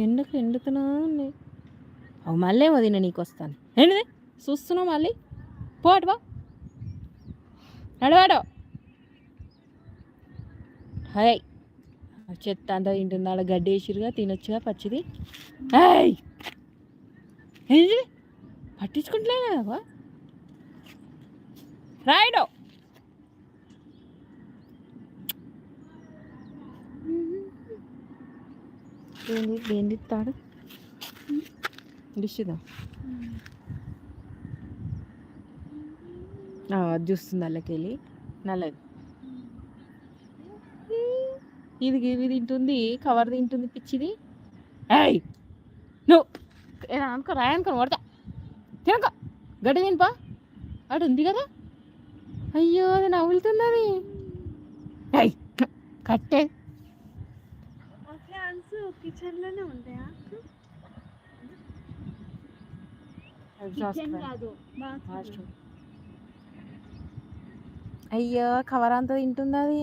ఎండకు ఎండుతున్నా ఉన్నాయి మళ్ళీ వదిన నీకు వస్తాను. ఏంటిది? చూస్తున్నావు మళ్ళీ? పోటు బా నడవాడు హాయ్ చెత్త అంతా తింటుంది. అలా గడ్డి వేసిరుగా తినొచ్చుగా పచ్చిది. హాయ్ ఏంటి పట్టించుకుంటలే కదా రాయడు. ఏంది? ఏంది? ఇస్తాడు డిష్దా అది చూస్తుంది అల్లకెళ్ళి నల్లది. ఇది ఇది తింటుంది కవర్ తింటుంది పిచ్చిది. ఏయ్! నువ్వు అనుకో రాయ అనుకో కొడతా తినక! గడ్డి తినపా. అటు ఉంది కదా? అయ్యో అది నవ్వులుతుంది అది కట్టే. ఫ్యాన్స్ కిచెన్లోనే ఉంటాయా అయ్యో కవర్ అంతా తింటుంది అది?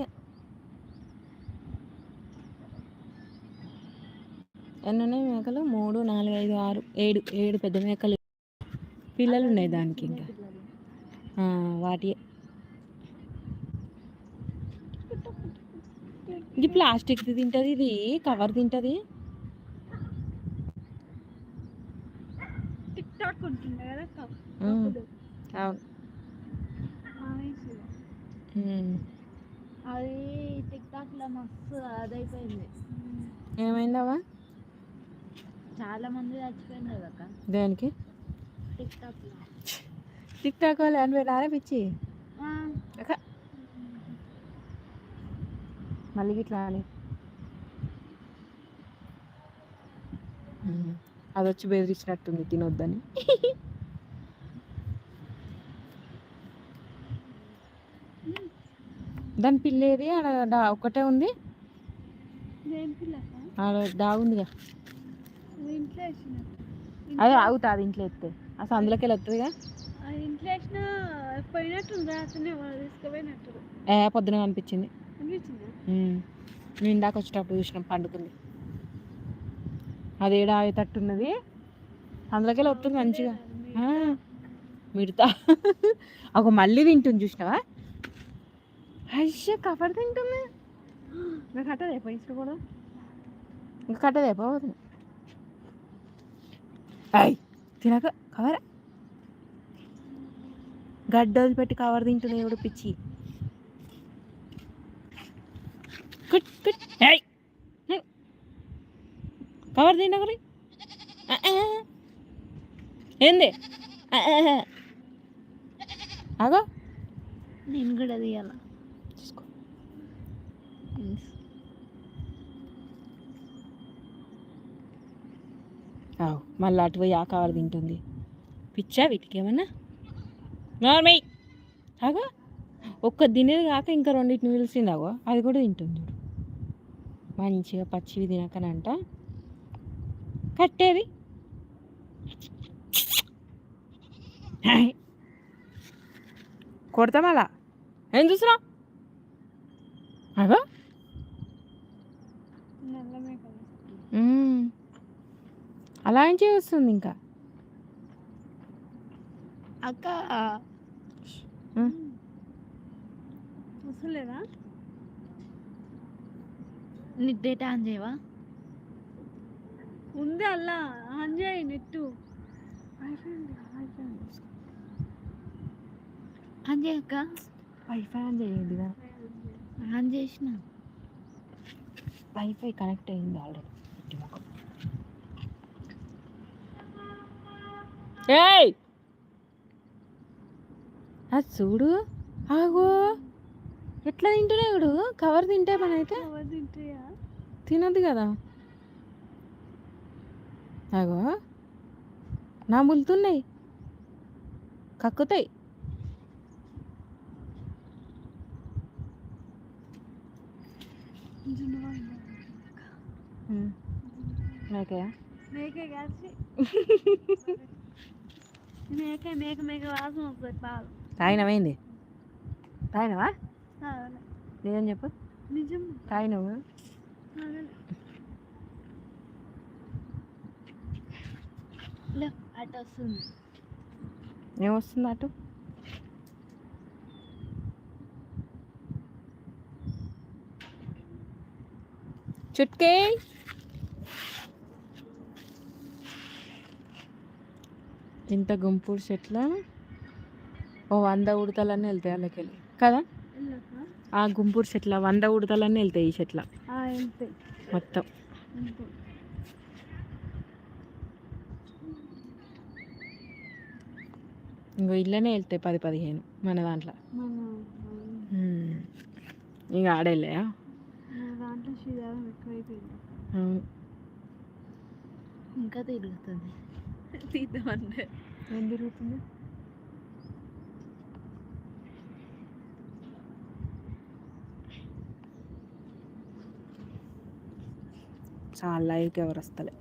ఎన్ని ఉన్నాయి మేకలు? మూడు నాలుగు ఐదు ఆరు ఏడు. ఏడు పెద్ద మేకలు. పిల్లలు ఉన్నాయి దానికి ఇంకా. వాటి ఇది ప్లాస్టిక్ తింటది ఇది కవర్ తింటది. అవును. అది లో మస్తు అదైపోయింది. చాలా మంది చచ్చిపోయినారు అక్క. దేనికి? టిక్ టాక్లో టిక్ టాక్ వాళ్ళు అని పిచ్చి మళ్ళీ ఇట్లా అని. అది వచ్చి బెదిరించినట్టుంది తినొద్దని. దాని పిల్లేది ఆడ డా ఒక్కటే ఉంది? ఆడ డాగ్ ఉందిగా. అది ఆగుతుంది ఇంట్లో ఎత్తే. అసలు అందులోకి వెళ్ళి వస్తుందిగా ఇంట్లో వేసిన పోయినట్టుంది అతనే వాళ్ళు తీసుకుపోయినట్టు ఏ పొద్దున ఉమ్. నేను ఇందాక వచ్చేటప్పుడు చూసినాం పండుకుంది అది ఏడా అయ్యేటట్టున్నది? అందులోకి వస్తుంది మంచిగా. మిడతా ఒక మళ్ళీ తింటుంది చూసినావా? అయ్యో కవర్ తింటుంది. ఇంకా కట్టదే పైసలు కూడా ఇంకా కట్టదే పోతుంది. అయ్ తినక కవర్ గడ్డ వదిలిపెట్టి కవర్ తింటుంది ఎవడు పిచ్చి. కుట్ ఏయ్ హ్మ్. కవర్ తిండగలి ఏంది? ఆ, ఆ, ఆ. ఆగో. నేను కూడా తీయాల? ఆవు మళ్ళీ అటు పోయి ఆ కవర్ తింటుంది. పిచ్చా వీటికి ఏమన్నా? నార్మల్ ఆగో. ఒక్క తినేది కాక ఇంకా రెండింటిని పిలిచింది ఆగో. అది కూడా తింటుంది చూడు. మంచిగా పచ్చివి తినకనంట. కట్టేది హాయ్. కొడతాం అలా. ఏం చూస్తున్నావు అగో. అలా ఏం చేస్తుంది ఇంకా. అక్క. వస్తలేదా నీ డేటా ఆన్ చేయవా? ఉంది అల్లా ఆన్ చేయి నెట్టు. ఆన్ చేయక్క వైఫై ఆన్ చేయండి ఆన్ చేసిన. వైఫై కనెక్ట్ అయింది ఆల్రెడీ ఏయ్! అది చూడు ఆగో. ఎట్లా తింటున్నాడు కవర్ తింటే పని అయితే? ఎవరు తింటాయా తినద్దు కదా. అగో నములుతున్నాయి కక్కుతాయి. ఓకే మేక? కాసి మేక మేక మేక వాసన వస్తుంది తాగినవా. నిజం చెప్పు. నిజం. తాగినవు? తాగాలి. అటు వస్తుంది ఏమొస్తుంది అటు? చుట్కే. ఇంత గుంపుడు చెట్ల? ఓ వంద ఉడతలన్నీ వెళ్తాయి వాళ్ళకి. కదా? ఆ గుంపుడు చెట్ల వంద ఉడతలన్నీ వెళ్తాయి ఈ చెట్ల. వెళ్తాయి మొత్తం. ఇంకో ఇళ్ళనే వెళ్తాయి పది పదిహేను మన దాంట్లో. ఇంకా ఆడేళ్ళయా అవును. ఇంకా తిరుగుతుంది. తీద్దామంటే ఏం తిరుగుతుంది? చాలా లైవ్కి ఎవరు వస్తలే.